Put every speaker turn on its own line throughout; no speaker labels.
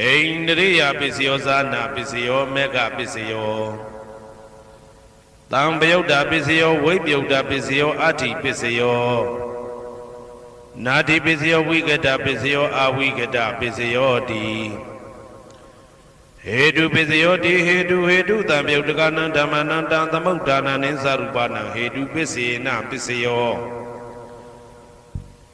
ဣန္ဒရိယပစ္စယောဇာနာပစ္စယောမေဃပစ္စယောတံပယုတ်တာပစ္စယောဝိပယုတ်တာပစ္စယောအဋ္ဌိပစ္စယောနာတိပစ္စယောဝိကတပစ္စယောအဝိကတပစ္စယောတိဟေတုပစ္စယောတိဟေတုဟေတုတံပယုတ်တကနံဓမ္မနံတံသမုဒ္ဒါနံနိသရူပနံဟေတုပစ္စေနပစ္စယော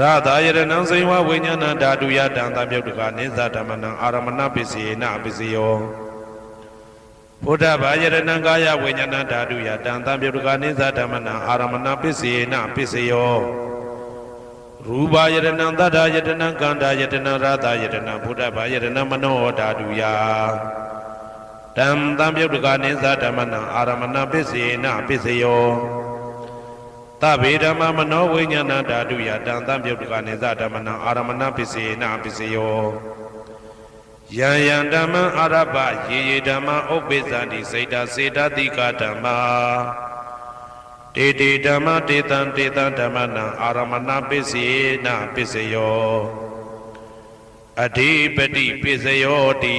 ရသာယရဏံစိဝဝိညာဏဓာတုယတံသံပြုတ်တကနိသဓမ္မနံအာရမဏပစ္စေနပစ္စယောဘုဒ္ဓဘာယရဏံကာယဝိညာဏဓာတုယတံသံပြုတ်တကနိသဓမ္မနံအာရမဏပစ္စေနပစ္စယောရူပယရဏံသတ္တယတနံကန္တာယတနံရသယတနံဘုဒ္ဓဘာယရဏံမနောဓာတုယတံသံပြုတ်တကနိသဓမ္မနံအာရမဏပစ္စေနပစ္စယော သဗ္ဗေဓမ္မမနောဝိညာဏဓာတုယတံသံပြုတ်တကနိသဓမ္မနံအာရမဏပစ္စေနပစ္စယောယံယံဓမ္မံအာရပယေယေဓမ္မဥပ္ပိသန္တိစေတစေတတိကဓမ္မာတေတေဓမ္မတေတံတေတံဓမ္မနံအာရမဏပစ္စေနပစ္စယောအဓိပတိပစ္စယောတိ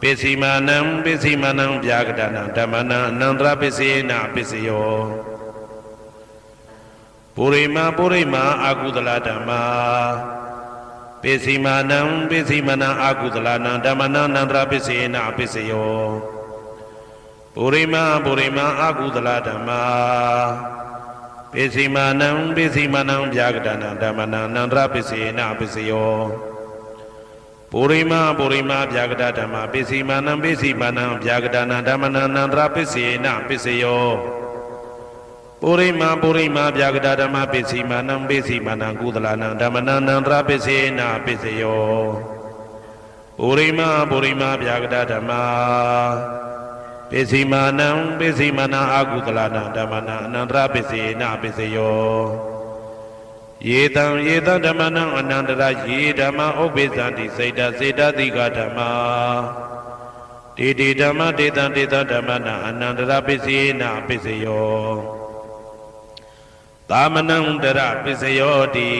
ပိစီမာနံပိစီမာနံဗျာကတနံဓမ္မနံအနန္တရပစ္စေနပစ္စယောပုရိမာပုရိမာအာကုသလဓမ္မာပိစီမာနံပိစီမာနံအာကုသလနံဓမ္မနံအနန္တရပစ္စေနပစ္စယောပုရိမာပုရိမာအာကုသလဓမ္မာပိစီမာနံပိစီမာနံဗျာကတနံဓမ္မနံအနန္တရပစ္စေနပစ္စယော ပုရိမာပုရိမာဗျာကတဓမ္မာပိစီမာနံပိစီမာနံဗျာကတနံဓမ္မနံအနန္တရပစ္စေနပစ္စယောပုရိမာပုရိမာဗျာကတဓမ္မာပိစီမာနံပိစီမာနံကုသလနံဓမ္မနံအနန္တရပစ္စေနပစ္စယောပုရိမာပုရိမာဗျာကတဓမ္မာပိစီမာနံပိစီမာနံအာကုသလနံဓမ္မနံအနန္တရပစ္စေနပစ္စယော ယေတံယေတံဓမ္မနံအနန္တရယေဓမ္မဥပ္ပိသန္တိစေတစေတတိကဓမ္မာတေတိဓမ္မတေတံတေတံဓမ္မနံအနန္တရပစ္စေနပစ္စယောသာမဏံတရပစ္စယောတိ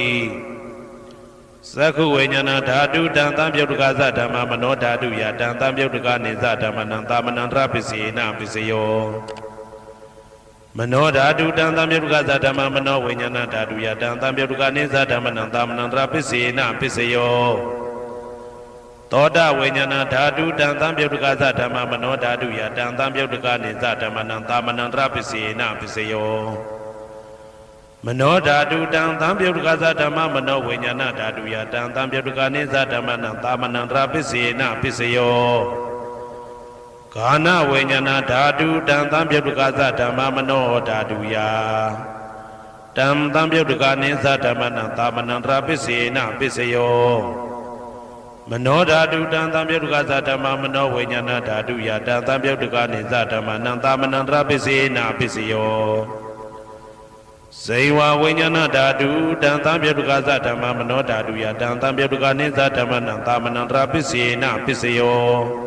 သက္ခုဝိညာဏဓာတုတံသံပြုတ်တကသဓမ္မမနောဓာတုယတံသံပြုတ်တကနေသဓမ္မနံသာမဏံတရပစ္စေနပစ္စယော မနောဓာတုတံသံပြုတ်တကသဓမ္မမနောဝိညာဏဓာတုယတံသံပြုတ်တကနေသဓမ္မနံသာမဏံတရပစ္စေနပစ္စယောသောတဝိညာဏဓာတုတံသံပြုတ်တကသဓမ္မမနောဓာတုယတံသံပြုတ်တကနေသဓမ္မနံသာမဏံတရပစ္စေနပစ္စယောမနောဓာတုတံသံပြုတ်တကသဓမ္မမနောဝိညာဏဓာတုယတံသံပြုတ်တကနိသဓမ္မနံသာမဏံတရာပစ္စေနပစ္စယော ဂာနဝိညာဏဓာတုတံသံပြုတ်တကသဓမ္မမနောဓာတုယတံသံပြုတ်တကနိသဓမ္မနံသာမဏံတရာပစ္စေနပစ္စယောမနောဓာတုတံသံပြုတ်တကသဓမ္မမနောဝိညာဏဓာတုယတံသံပြုတ်တကနိသဓမ္မနံသာမဏံတရာပစ္စေနပစ္စယောဇေဝဝိညာဏဓာတုတံသံပြုတ်ကသဓမ္မမနောဓာတုယတံသံပြုတ်ကနိသဓမ္မနံသာမဏံတရာပစ္စေနပစ္စယော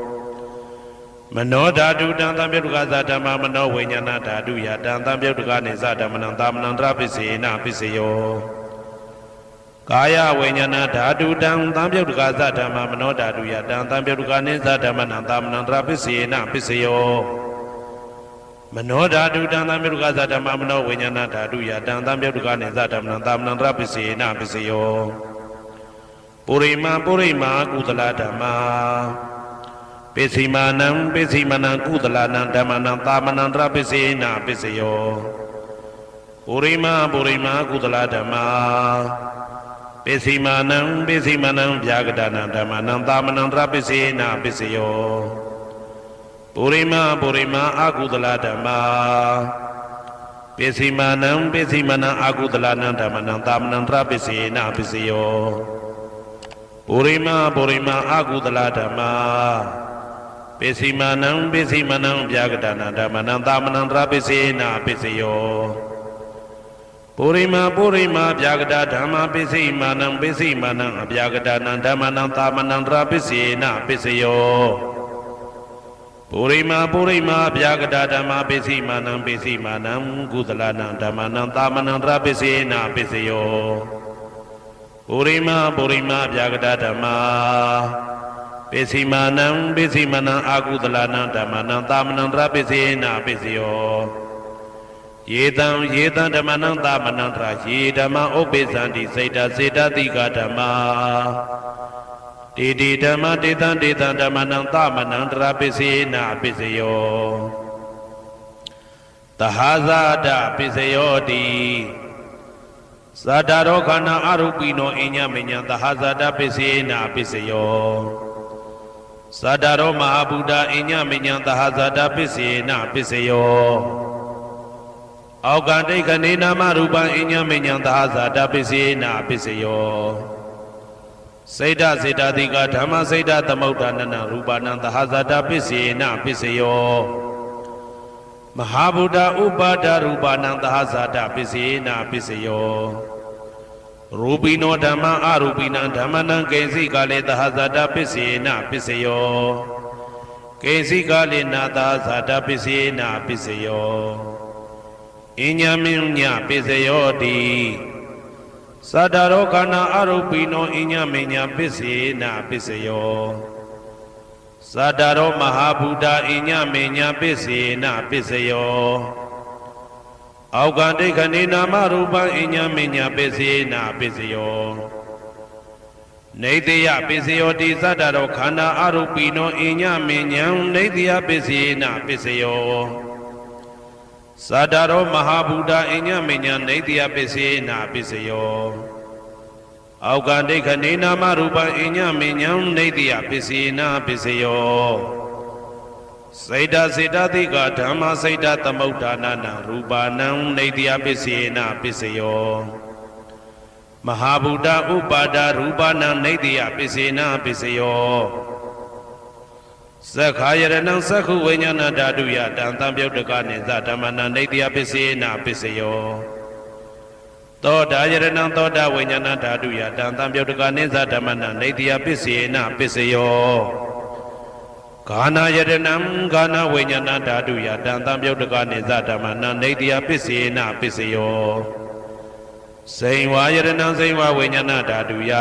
မနောဓာတုတံသံပြုတ်ကသဓမ္မမနောဝိညာဏဓာတုယတံသံပြုတ်ကနိသဓမ္မနံသာမဏံတရာပစ္စေနပစ္စယောကာယဝိညာဏဓာတုတံသံပြုတ်ကသဓမ္မမနောဓာတုယတံသံပြုတ်ကနိသဓမ္မနံသာမဏံတရာပစ္စေနပစ္စယောမနောဓာတုတံသံမြုကသဓမ္မမနောဝိညာဏဓာတုယတံသံမြုကနေသဓမ္မနံသာမဏံတရပစ္စေနပစ္စယောပုရိမာပုရိမာကုသလဓမ္မာ ပိစိမာနံပိစိမနံကုသလနံဓမ္မနံသာမဏံတရပစ္စေနပစ္စယောပုရိမာပုရိမာကုသလဓမ္မာပိစိမာနံပိစိမနံဗျာကတနံဓမ္မနံသာမဏံတရပစ္စေနပစ္စယောပုရိမာပုရိမာအာကုသလဓမ္မာပိစိမာနံပိစိမနံအာကုသလနံဓမ္မနံသာမဏံတရပစ္စေနပစ္စယောပုရိမာပုရိမာအာကုသလဓမ္မာ ပိစိမာနံပိစိမနံဗျာကတနာဓမ္မနံသာမဏံတရပစ္စေနပစ္စယောပုရိမာပုရိမာဗျာကတဓမ္မာပိစိမာနံပိစိမာနံအဗျာကတနံဓမ္မနံသာမဏံတရပစ္စေနပစ္စယောပုရိမာပုရိမာဗျာကတာဓမ္မာပိစိမာနံပိစိမာနံကုသလနံဓမ္မနံသာမဏံတရပိစေနပိစယောပုရိမာပုရိမာဗျာကတာဓမ္မာ ပိစိမာနံပိစိမာနံအာကုသလနံဓမ္မနံသာမဏံတရပိစေနပိစယောယေတံယေတံဓမ္မနံသာမဏံတရယေဓမ္မဥပ္ပိသန္တိစေတစေတတိကဓမ္မာတေတိဓမ္မတေတံတေတံဓမ္မနံသမနံတရာပစ္စေနပစ္စယောတဟာဇာတပစ္စယောတိသတ္တရောခန္ဓာအရုပိနောအညမညံတဟာဇာတပစ္စေနပစ္စယော သတ္တရောမဟာဗုဒ္ဓအညမညံတဟာဇာတပစ္စေနပစ္စယောအောက်ကတိတ်ခဏေနာမရူပံအညမညံတဟာဇာတပစ္စေနပစ္စယောစေတစေတတိကဓမ္မစေတသမုဋ္ဌာနနရူပနံသဟဇာတပစ္စေနပစ္စယောမဟာဗုဒ္ဓဥပါဒရူပနံသဟဇာတပစ္စေနပစ္စယော ရူပိနောဓမ္မအရူပိနံဓမ္မနံကေစီကလေသဟဇာတပစ္စေနပစ္စယောကေစီကလေနာသဟဇာတပစ္စေနပစ္စယောအညမင်းညပစ္စယောတိသတ္တရောခန္ဓာအရုပိနောအညမညာပစ္စေနာပစ္စယောဇာတာရောမဟာဗုဒ္ဓအိညမေညာပစ္စေနပစ္စယော အောက်ကဒိဋ္ဌနေနာမရူပံအိညာမေညာပစ္စေနပစ္စယောနေတယပစ္စယောတိဇာတာရောခန္ဓာအရူပိနောအိညာမေညာနေတယပစ္စေနပစ္စယောဇာတာရောမဟာဗုဒ္ဓအိညာမေညာနေတယပစ္စေနပစ္စယောအောက်ကဒိဋ္ဌနေနာမရူပံအညမဉ္ဇံနေတိယပစ္စေနာပစ္စယော စေတစေတသိကဓမ္မစေတသမုဋ္ဌာနာနာရူပါဏံနေတိယပစ္စေနာပစ္စယောမဟာဗုဒ္ဓဥပါဒရူပဏံနေတိယပစ္စေနာပစ္စယောသက္ခာယရဏံသက္ခုဝိညာဏဓာတုယတံတံပြုတ်တကနေသဓမ္မနာနေတိယပစ္စေနာပစ္စယောသောတာယရဏံသောတာဝိညာဏဓာတုယတံတံပြုတ်တကနိစ္စဓမ္မနံနေတိယပစ္စေနပစ္စယော ဂာနာယရဏံဂာနာဝိညာဏဓာတုယတံတံပြုတ်တကနိစ္စဓမ္မနံနေတိယပစ္စေနပစ္စယောစိန်ဝါယရဏံစိန်ဝါဝိညာဏဓာတုယ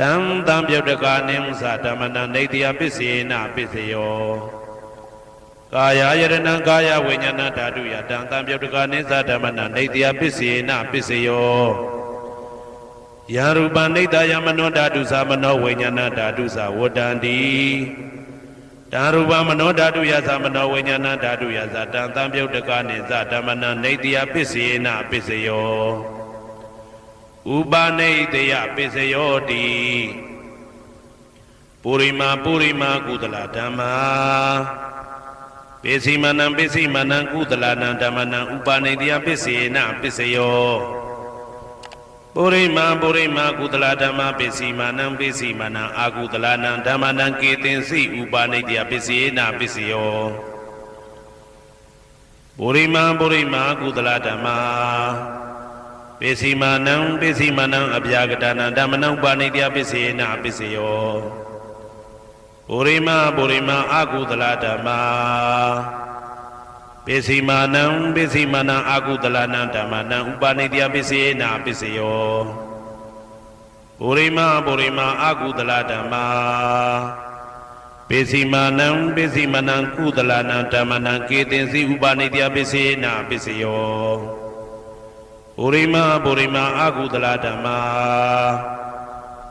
တံတံပြုတ်တကနိစ္စဓမ္မနံနေတိယပစ္စေနပစ္စယောကာယယရဏံကာယဝိညာဏဓာတုယတံတံပြုတ်တကနိစ္စဓမ္မနနေတယပစ္စေနပစ္စယော ယံရူပနိတယမနောဓာတုသမနောဝိညာဏဓာတုသဝတ္တန္တိတံရူပမနောဓာတုယသမနောဝိညာဏဓာတုယသတံတံပြုတ်တကနိစ္စဓမ္မနနေတယပစ္စေနပစ္စယောဥပနိတယပစ္စယောတိပုရိမာပုရိမာကုသလဓမ္မာပိစီမနံပိစီမနံကုသလနံဓမ္မနံဥပါနေတယပစ္စေနပစ္စယော ပုရိမံပုရိမကုသလဓမ္မပိစီမနံပိစီမနံအာကုသလနံဓမ္မနံကေတင်စီဥပါနေတယပစ္စေနပစ္စယောပုရိမံပုရိမကုသလဓမ္မာပိစီမနံပိစီမနံအပြာကတနံဓမ္မနံဥပါနေတယပစ္စေနပစ္စယောပုရိမပုရိမအာကုသလဓမ္မာ ပိစီမာနံပိစီမာနံအာကုသလနံဓမ္မနံဥပါနေတယပိစေနာပိစယောပုရိမပုရိမအာကုသလဓမ္မာပိစီမာနံပိစီမာနံကုသလနံဓမ္မနံကေတင်စီဥပါနေတယပိစေနာပိစယောပုရိမပုရိမအာကုသလဓမ္မာ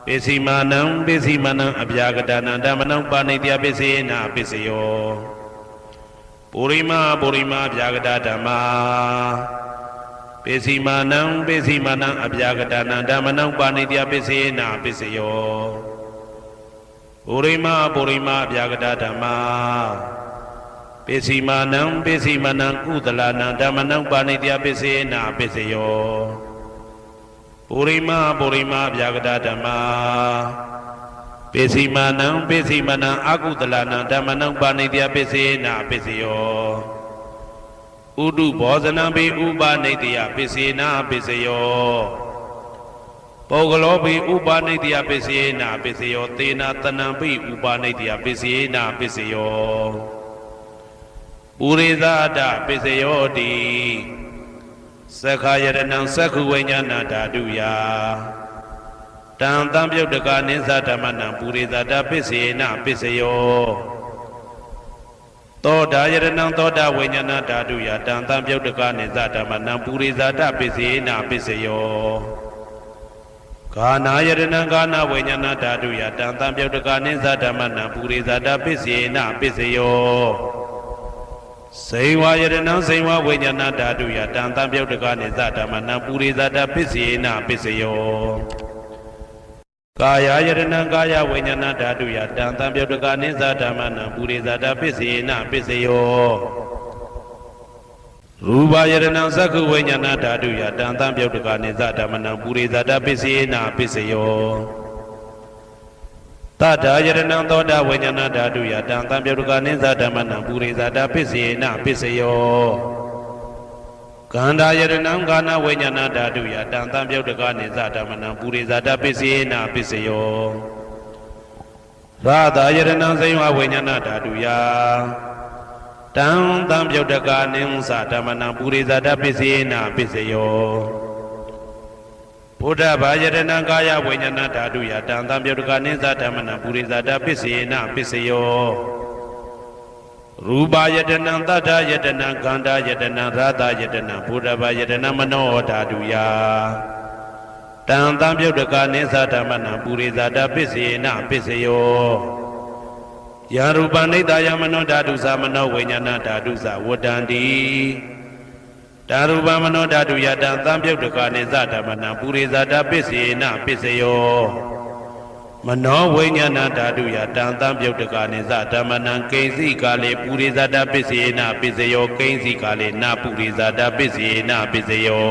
ပိစီမာနံပိစီမာနံအပြာကတနံဓမ္မနံပါဏိတယပိစေနာပိစယော ပုရိမာပုရိမာအပြာကတဓမ္မာပိစီမာနံပိစီမာနံအပြာကတနံဓမ္မနံပါဏိတယပိစေနာပိစယောပုရိမာပုရိမာအပြာကတဓမ္မာပိစီမာနံပိစီမာနံကုသလနံဓမ္မနံပါဏိတယပိစေနာပိစယောပုရိမပုရိမဗျာဂတဓမ္မာ ပိစီမာနံပိစီမနံအကုသလနံဓမ္မနံပါဏိတယပိစေနာပိစယောဥဒုဘောဇနံပိဥပနိတယပိစေနာပိစယောပုဂ္ဂလောပိဥပနိတယပိစေနာပိစယောသေနာတနံပိဥပနိတယပိစေနာပိစယောပုရိသဒပိစယောတိသက္ခာယရဏံသက္ခုဝိညာဏဓာတုယာ တံတံပြုတ်တကနိစ္စဓမ္မနံပုရိသတာပစ္စေနပစ္စယောသောတာယရဏံသောတာဝိညာဏဓာတုယာတံတံပြုတ်တကနိစ္စဓမ္မနံပုရိသတာပစ္စေနပစ္စယောဂာနာယရဏံဂာနာဝိညာဏဓာတုယာတံတံပြုတ်တကနိစ္စဓမ္မနံပုရိသတာပစ္စေနပစ္စယောစေဝါယရဏံစေဝဝိညာဏဓာတုယတံတံပြုတ်တကနိသဓမ္မနံပုရိသတာပစ္စေနပစ္စယော ကာယယရဏံကာယဝိညာဏဓာတုယတံတံပြုတ်တကနိသဓမ္မနံပုရိသတာပစ္စေနပစ္စယောရူပယရဏံသက္ခုဝိညာဏဓာတုယတံတံပြုတ်တကနိသဓမ္မနံပုရိသတာပစ္စေနပစ္စယောတထာယရဏံသောတာဝိညာဏဓာတုယတံတံပြုတ်ကနိစ္စဓမ္မနံပုရိသတာပစ္စေနပစ္စယော ကန္တာယရဏံကာနဝိညာဏဓာတုယတံတံပြုတ်ကနိစ္စဓမ္မနံပုရိသတာပစ္စေနပစ္စယောရာသာယရဏံစိဝဝိညာဏဓာတုယတံတံပြုတ်ကနိစ္စဓမ္မနံပုရိသတာပစ္စေနပစ္စယောဘုဒ္ဓဘာယတနာကာယဝိညာဏဓာတုယတံသံပြုတ်တကနိသဓမ္မနံပုရိသတာပစ္စေနပစ္စယော ရူပယတနံတတ္ထယတနံခန္ဓာယတနံရာသယတနံဘုဒ္ဓဘာယတနံမနောဓာတုယတံသံပြုတ်တကနိသဓမ္မနံပုရိသတာပစ္စေနပစ္စယောယာရူပနိတယမနောဓာတုသမနောဝိညာဏဓာတုသဝတ္တန္တိဒါရူပမနောဓာတုယတံသံပြုတ်တကနိသဓမ္မနံပုရိသတာပစ္စေနပစ္စယော မနောဝိညာဏဓာတုယတံသံပြုတ်တကနိသဓမ္မနံကိဉ္စီကာလေပုရိသတာပစ္စေနပစ္စယောကိဉ္စီကာလေနပုရိသတာပစ္စေနပစ္စယော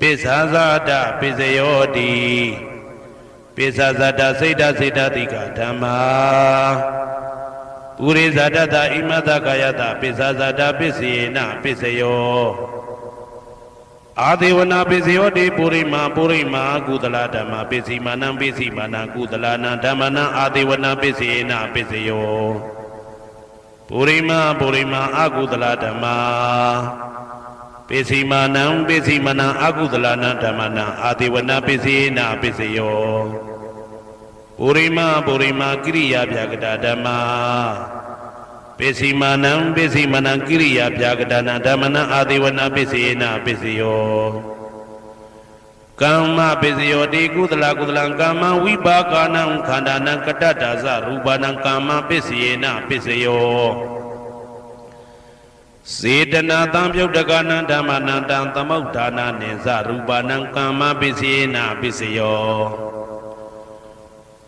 ပိစ္ဆာဇာတပစ္စယောတိပိစ္ဆာဇာတစိတ်တစိတ်တတိကဓမ္မာပုရိဇာတတဣမတကာယတပိစ္ဆာဇာတပစ္စေနပစ္စယော အာဒေဝနာပစ္စယောတိပုရိမာပုရိမာကုသလဓမ္မပစ္စည်းမာနံပစ္စည်းမာနံကုသလနာဓမ္မနံအာဒေဝနာပစ္စေနပစ္စယောပုရိမာပုရိမာအကုသလဓမ္မာပစ္စည်းမာနံပစ္စည်းမာနံအကုသလနာဓမ္မနံအာဒေဝနာပစ္စေနပစ္စယောပုရိမာပုရိမာကိရိယာဗျာကတာဓမ္မာ ပစ္စည်းမာနံပစ္စည်းမာနံကိရိယာဗျာကတာနာဓမ္မနံအာဒေဝနာပစ္စေနပစ္စယောကမ္မပစ္စယောတိကုသလကုသလံကမ္မဝိပါကနံခန္ဓာနံကတ္တတာဇရူပနံကမ္မပစ္စယေနပစ္စယောစေတနာတံပြုတ်တကနံဓမ္မနံတံသမုဋ္ဌာနာနိဇရူပနံကမ္မပစ္စယေနပစ္စယော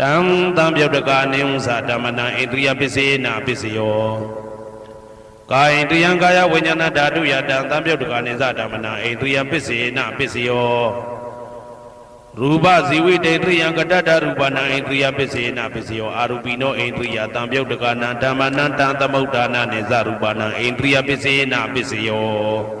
တံတံပြုတ်တကနိဥ္စာဓမ္မနံဣန္ဒရိယပစ္စေနပစ္စယောကာယိတယံကာယဝိညာဏဓာတုယတံတံပြုတ်တကနိသဓမ္မနံဣန္ဒရိယပစ္စေနပစ္စယောရူပဇီဝိတေတယံကတ္တရူပနံဣန္ဒရိယပစ္စေနပစ္စယောအာရူပိနောဣန္ဒရိယတံပြုတ်တကနံဓမ္မနံတံသမုဋ္ဌာနာနိသရူပနံဣန္ဒရိယပစ္စေနပစ္စယော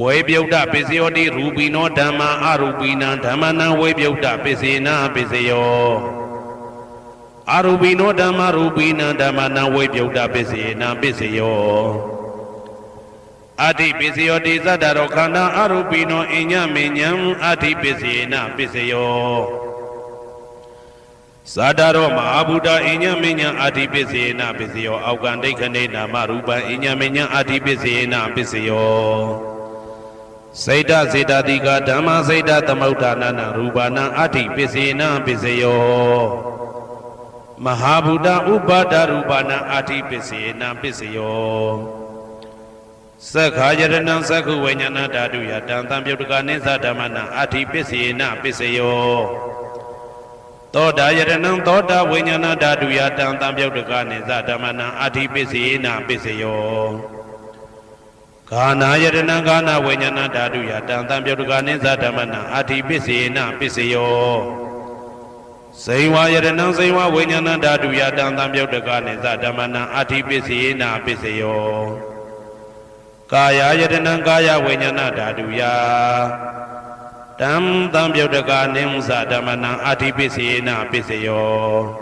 ဝေပြုတ်တပစ္စယောတိရူပိနောဓမ္မာအရူပိနံဓမ္မနံဝေပြုတ်တပစ္စေနပစ္စယောအရူပိနောဓမ္မာရူပိနံဓမ္မနံဝေပြုတ်တပစ္စေနပစ္စယောအတ္တိပစ္စယောတိသတ္တရောခန္ဓာအရူပိနောအိညမေညံအတ္တိပစ္စေနပစ္စယောဇာတာရောမဟာဗုဒ္ဓအိညမေညံအာတိပစ္စေနပစ္စယောအောက်ကံဒိဋ္ဌနေနာမရူပံအိညမေညံအာတိပစ္စေနပစ္စယော စေတစေတတိကဓမ္မစေတသမုဋ္ဌာနနာရူပနာအာတိပစ္စေနပစ္စယောမဟာဗုဒ္ဓဥပါဒရူပနာအာတိပစ္စေနပစ္စယောသက္ခာယရဏံသက္ခုဝိညာဏဓာတုယတံတံပြုတ်တကနိသဓမ္မနာအာတိပစ္စေနပစ္စယောသောတာယရဏံသောတာဝိညာဏဓာတုယတံတံပြုတ်တကနိသဓမ္မနာအာတိပစ္စေနပစ္စယော ဂာနာယရဏံဂာနာဝိညာဏဓာတုယတံတံပြုတ်တကနိသဓမ္မနာအာတိပစ္စေနပစ္စယောဇိဝယရဏံဇိဝဝိညာဏဓာတုယတံတံပြုတ်တကနိသဓမ္မနာအာတိပစ္စေနပစ္စယောကာယယတနံကာယဝိညာဏဓာတုယတံတံပြုတ်တကနိဥ္စဓမ္မနံအာတိပစ္စေနပစ္စယော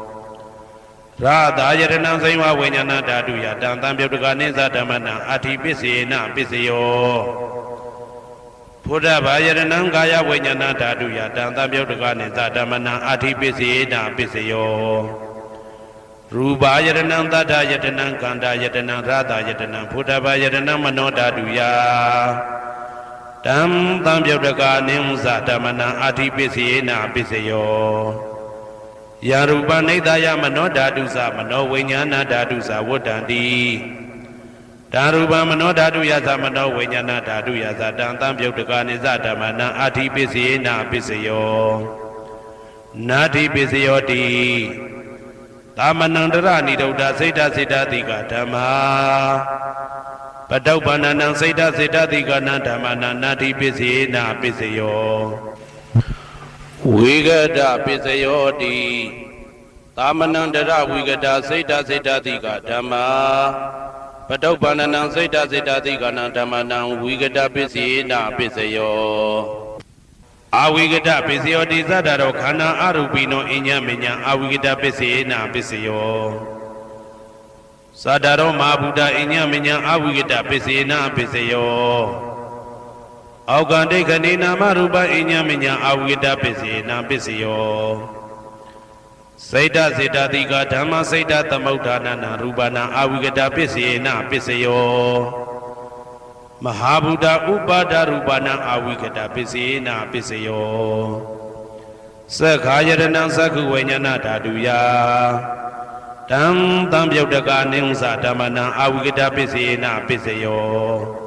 ရာသာယရဏံစိဝဝိညာဏဓာတုယတံတံပြုတ်တကနိသဓမ္မနံအဋ္ဌိပစ္စေနပစ္စယောဘုဒ္ဓဘာယရဏံကာယဝိညာဏဓာတုယတံတံပြုတ်တကနိသဓမ္မနံအဋ္ဌိပစ္စေနပစ္စယောရူပါယရဏံတတ္ထယတနံကန္တာယတနံရာသာယတနံဘုဒ္ဓဘာယရဏံမနောဓာတုယတံတံပြုတ်တကနိသဓမ္မနံအဋ္ဌိပစ္စေနပစ္စယော ယာရူပနိဒာယမနောဓာတုသမနောဝိညာဏဓာတုသဝတ္တံတိဓာရူပမနောဓာတုယသမနောဝိညာဏဓာတုယသတံတံပြုတ်တကနိသဓမ္မနံအာတိပစ္စယေနပစ္စယောနာတိပစ္စယောတိသာမဏံတရဏိဒုဒ္ဓစိတ်တစိတ်တတိကဓမ္မာပတုပ္ပန္နံစိတ်တစိတ်တတိကနံဓမ္မနံနာတိပစ္စယေနပစ္စယော ဝေကတပစ္စယောတိသာမဏံတရဝိကတစိတ်တစိတ်တတိကဓမ္မာပတုပ္ပန္နံစိတ်တစိတ်တတိကနံဓမ္မနံဝိကတပစ္စယေနပစ္စယောအာဝိကတပစ္စယောတိသတ္တရောခန္ဓာအရူပိနောအညမညအာဝိကတပစ္စယေနပစ္စယောသတ္တရောမဟာဗုဒ္ဓအညမညအာဝိကတပစ္စယေနပစ္စယော အောက်ကံဒိဋ္ဌနေနာမရူပအညမညအာဝိကတပစ္စယေနပစ္စယောစိတ်တစေတတိကဓမ္မစိတ်တသမုဋ္ဌာနနာရူပနာအာဝိကတပစ္စယေနပစ္စယောမဟာဗုဒ္ဓဥပါဒရူပနာအာဝိကတပစ္စယေနပစ္စယောသက္ခာယရဏံသက္ခုဝိညာဏဓာတုယတံတံပြုတ်တကနိဥ္စဓမ္မနံအာဝိကတပစ္စယေနပစ္စယော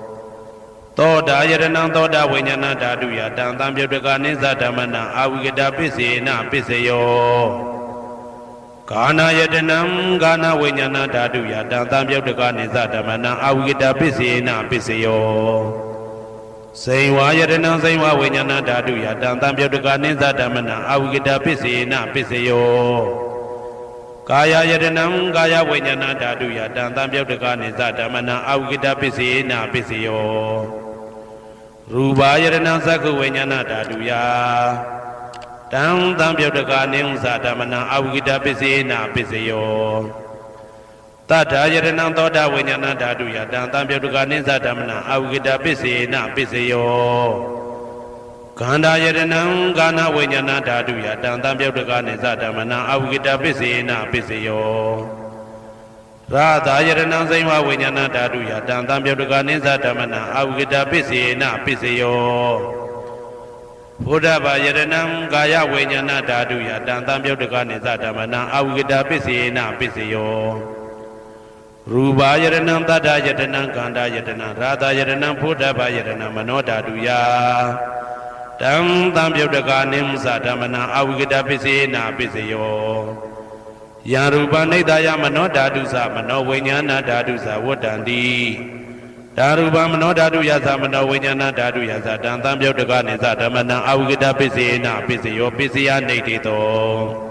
သောတာယရဏံသောတာဝိညာဏဓာတုယတံတံပြုတ်တကနိသဓမ္မနံအာဝိကတပစ္စေနပစ္စယောကာနာယတနံကာနာဝိညာဏဓာတုယတံတံပြုတ်တကနိသဓမ္မနံအာဝိကတပစ္စေနပစ္စယောစိန်ဝါယတနံစိန်ဝါဝိညာဏဓာတုယတံတံပြုတ်တကနိသဓမ္မနံအာဝိကတပစ္စေနပစ္စယောကာယယတနံကာယဝိညာဏဓာတုယတံတံပြုတ်တကနိသဓမ္မနံအာဝိကတပစ္စေနပစ္စယော ရူပါယရဏသက္ခဝိညာဏဓာတုယတံတံပြုတ်တကနိဥ္စဓမ္မနံအဝိကတပစ္စေနပစ္စယောတတ္ထာယရဏသောတာဝိညာဏဓာတုယတံတံပြုတ်တကနိဥ္စဓမ္မနံအဝိကတပစ္စေနပစ္စယောခန္ဓာယရဏံကာနဝိညာဏဓာတုယတံတံပြုတ်တကနိဥ္စဓမ္မနံအဝိကတပစ္စေနပစ္စယော ရာသာယရဏံစိမဝိညာဏဓာတုယတံတံပြုတ်တကနိသဓမ္မနံအာဝိကတပစ္စေနပစ္စယောဘုဒ္ဓဘာယရဏံကာယဝိညာဏဓာတုယတံတံပြုတ်တကနိသဓမ္မနံအာဝိကတပစ္စေနပစ္စယောရူပါယရဏံတတ္ထယတနံကန္တာယတနံရာသာယရဏံဘုဒ္ဓဘာယရဏံမနောဓာတုယတံတံပြုတ်တကနိသဓမ္မနံအာဝိကတပစ္စေနပစ္စယော ယံရူပနိဒာယမနောဓာတုသမနောဝိညာဏဓာတုသဝတ္တံတိဓာရူပမနောဓာတုယသမနောဝိညာဏဓာတုယသတံတံပြုတ်တကနိသဓမ္မနံအာဝိကတပစ္စေနပစ္စယောပစ္စယနေတိတော